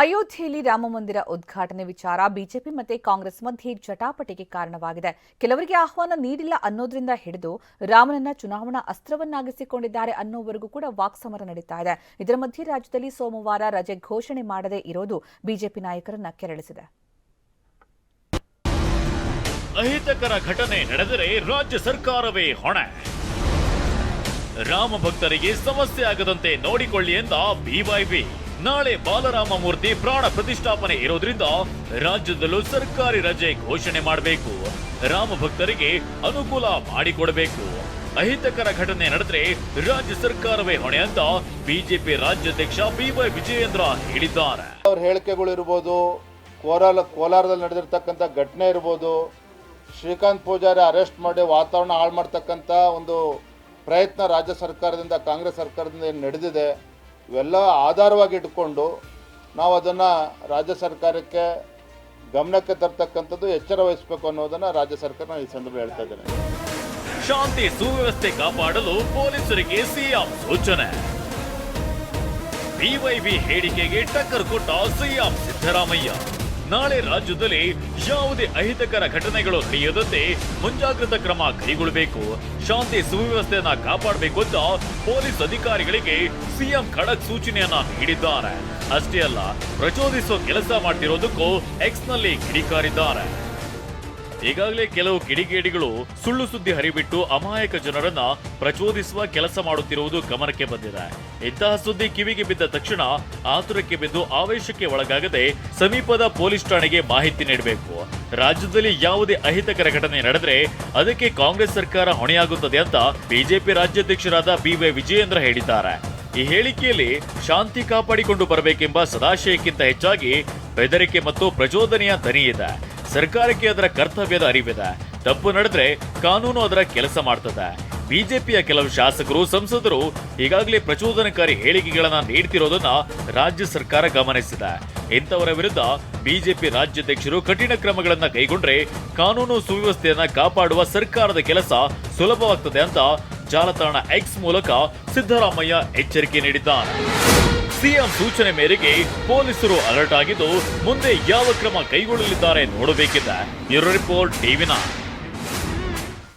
ಅಯೋಧ್ಯೆಯಲ್ಲಿ ರಾಮಮಂದಿರ ಉದ್ಘಾಟನೆ ವಿಚಾರ ಬಿಜೆಪಿ ಮತ್ತು ಕಾಂಗ್ರೆಸ್ ಮಧ್ಯೆ ಜಟಾಪಟಿಗೆ ಕಾರಣವಾಗಿದೆ. ಕೆಲವರಿಗೆ ಆಹ್ವಾನ ನೀಡಿಲ್ಲ ಅನ್ನೋದ್ರಿಂದ ಹಿಡಿದು ರಾಮನನ್ನ ಚುನಾವಣಾ ಅಸ್ತ್ರವನ್ನಾಗಿಸಿಕೊಂಡಿದ್ದಾರೆ ಅನ್ನೋವರೆಗೂ ಕೂಡ ವಾಕ್ಸಮರ ನಡೀತಾ ಇದೆ. ಇದರ ಮಧ್ಯೆ ರಾಜ್ಯದಲ್ಲಿ ಸೋಮವಾರ ರಜೆ ಘೋಷಣೆ ಮಾಡದೇ ಇರೋದು ಬಿಜೆಪಿ ನಾಯಕರನ್ನ ಕೆರಳಿಸಿದೆ. ಅಹಿತಕರ ಘಟನೆ ನಡೆದರೆ ರಾಜ್ಯ ಸರ್ಕಾರವೇ ಹೊಣೆ. ರಾಮ ಭಕ್ತರಿಗೆ ಸಮಸ್ಯೆ ಆಗದಂತೆ ನೋಡಿಕೊಳ್ಳಿ ಎಂದ ಬಿವೈಬಿ ನಾಳೆ ಬಾಲರಾಮ ಮೂರ್ತಿ ಪ್ರಾಣ ಪ್ರತಿಷ್ಠಾಪನೆ ಇರೋದ್ರಿಂದ ರಾಜ್ಯದಲ್ಲೂ ಸರ್ಕಾರಿ ರಜೆ ಘೋಷಣೆ ಮಾಡಬೇಕು. ರಾಮ ಭಕ್ತರಿಗೆ ಅನುಕೂಲ ಮಾಡಿಕೊಡಬೇಕು. ಅಹಿತಕರ ಘಟನೆ ನಡೆದ್ರೆ ರಾಜ್ಯ ಸರ್ಕಾರವೇ ಹೊಣೆ ಅಂತ ಬಿಜೆಪಿ ರಾಜ್ಯಾಧ್ಯಕ್ಷ ಬಿ ವೈ ವಿಜಯೇಂದ್ರ ಹೇಳಿದ್ದಾರೆ. ಅವ್ರ ಹೇಳಿಕೆಗಳು ಇರ್ಬೋದು ಕೋಲಾರ ಕೋಲಾರದಲ್ಲಿ ನಡೆದಿರ್ತಕ್ಕಂಥ ಘಟನೆ ಇರ್ಬೋದು, ಶ್ರೀಕಾಂತ್ ಪೂಜಾರಿ ಅರೆಸ್ಟ್ ಮಾಡಿ ವಾತಾವರಣ ಹಾಳು ಮಾಡ್ತಕ್ಕಂಥ ಒಂದು ಪ್ರಯತ್ನ ರಾಜ್ಯ ಸರ್ಕಾರದಿಂದ, ಕಾಂಗ್ರೆಸ್ ಸರ್ಕಾರದಿಂದ ನಡೆದಿದೆ ಇವೆಲ್ಲ ಆಧಾರವಾಗಿ ಇಟ್ಕೊಂಡು ನಾವು ಅದನ್ನು ರಾಜ್ಯ ಸರ್ಕಾರಕ್ಕೆ ಗಮನಕ್ಕೆ ತರ್ತಕ್ಕಂಥದ್ದು ಎಚ್ಚರ ವಹಿಸಬೇಕು ಅನ್ನೋದನ್ನು ರಾಜ್ಯ ಸರ್ಕಾರ ಈ ಸಂದರ್ಭ ಹೇಳ್ತಾ ಇದ್ದೇನೆ. ಶಾಂತಿ ಸುವ್ಯವಸ್ಥೆ ಕಾಪಾಡಲು ಪೊಲೀಸರಿಗೆ ಸಿಎಂ ಸೂಚನೆ. ಬಿವೈವಿ ಹೇಳಿಕೆಗೆ ಟಕ್ಕರ್ ಕೊಟ್ಟ ಸಿಎಂ ಸಿದ್ದರಾಮಯ್ಯ. ನಾಳೆ ರಾಜ್ಯದಲ್ಲಿ ಯಾವುದೇ ಅಹಿತಕರ ಘಟನೆಗಳು ನಡೆಯದಂತೆ ಮುಂಜಾಗ್ರತಾ ಕ್ರಮ ಕೈಗೊಳ್ಳಬೇಕು. ಶಾಂತಿ ಸುವ್ಯವಸ್ಥೆಯನ್ನ ಕಾಪಾಡಬೇಕು ಅಂತ ಪೊಲೀಸ್ ಅಧಿಕಾರಿಗಳಿಗೆ ಸಿಎಂ ಖಡಕ್ ಸೂಚನೆಯನ್ನ ನೀಡಿದ್ದಾರೆ. ಅಷ್ಟೇ ಅಲ್ಲ, ಪ್ರಚೋದಿಸುವ ಕೆಲಸ ಮಾಡ್ತಿರೋದಕ್ಕೂ ಎಕ್ಸ್ನಲ್ಲಿ ಕಿಡಿಕಾರಿದ್ದಾರೆ. ಈಗಾಗಲೇ ಕೆಲವು ಕಿಡಿಗೇಡಿಗಳು ಸುಳ್ಳು ಸುದ್ದಿ ಹರಿಬಿಟ್ಟು ಅಮಾಯಕ ಜನರನ್ನ ಪ್ರಚೋದಿಸುವ ಕೆಲಸ ಮಾಡುತ್ತಿರುವುದು ಗಮನಕ್ಕೆ ಬಂದಿದೆ. ಇಂತಹ ಸುದ್ದಿ ಕಿವಿಗೆ ಬಿದ್ದ ತಕ್ಷಣ ಆತುರಕ್ಕೆ ಬಿದ್ದು ಆವೇಶಕ್ಕೆ ಒಳಗಾಗದೆ ಸಮೀಪದ ಪೊಲೀಸ್ ಠಾಣೆಗೆ ಮಾಹಿತಿ ನೀಡಬೇಕು. ರಾಜ್ಯದಲ್ಲಿ ಯಾವುದೇ ಅಹಿತಕರ ಘಟನೆ ನಡೆದರೆ ಅದಕ್ಕೆ ಕಾಂಗ್ರೆಸ್ ಸರ್ಕಾರ ಹೊಣೆಯಾಗುತ್ತದೆ ಅಂತ ಬಿಜೆಪಿ ರಾಜ್ಯಾಧ್ಯಕ್ಷರಾದ ಬಿವೈ ವಿಜಯೇಂದ್ರ ಹೇಳಿದ್ದಾರೆ. ಈ ಹೇಳಿಕೆಯಲ್ಲಿ ಶಾಂತಿ ಕಾಪಾಡಿಕೊಂಡು ಬರಬೇಕೆಂಬ ಸದಾಶಯಕ್ಕಿಂತ ಹೆಚ್ಚಾಗಿ ಬೆದರಿಕೆ ಮತ್ತು ಪ್ರಚೋದನೆಯ ದನಿ ಇದೆ. ಸರ್ಕಾರಕ್ಕೆ ಅದರ ಕರ್ತವ್ಯದ ಅರಿವಿದೆ. ತಪ್ಪು ನಡೆದ್ರೆ ಕಾನೂನು ಅದರ ಕೆಲಸ ಮಾಡ್ತದೆ. ಬಿಜೆಪಿಯ ಕೆಲವು ಶಾಸಕರು, ಸಂಸದರು ಈಗಾಗಲೇ ಪ್ರಚೋದನಕಾರಿ ಹೇಳಿಕೆಗಳನ್ನ ನೀಡ್ತಿರೋದನ್ನ ರಾಜ್ಯ ಸರ್ಕಾರ ಗಮನಿಸಿದೆ. ಇಂಥವರ ವಿರುದ್ಧ ಬಿಜೆಪಿ ರಾಜ್ಯಾಧ್ಯಕ್ಷರು ಕಠಿಣ ಕ್ರಮಗಳನ್ನ ಕೈಗೊಂಡ್ರೆ ಕಾನೂನು ಸುವ್ಯವಸ್ಥೆಯನ್ನ ಕಾಪಾಡುವ ಸರ್ಕಾರದ ಕೆಲಸ ಸುಲಭವಾಗ್ತದೆ ಅಂತ ಜಾಲತಾಣ ಎಕ್ಸ್ ಮೂಲಕ ಸಿದ್ದರಾಮಯ್ಯ ಎಚ್ಚರಿಕೆ ನೀಡಿದ್ದಾರೆ ಸಿಎಂ ಸೂಚನೆ ಮೇರೆಗೆ ಪೊಲೀಸರು ಅಲರ್ಟ್ ಆಗಿದ್ದು ಮುಂದೆ ಯಾವ ಕ್ರಮ ಕೈಗೊಳ್ಳಲಿದ್ದಾರೆ ನೋಡಬೇಕಿದೆ. Report TV nine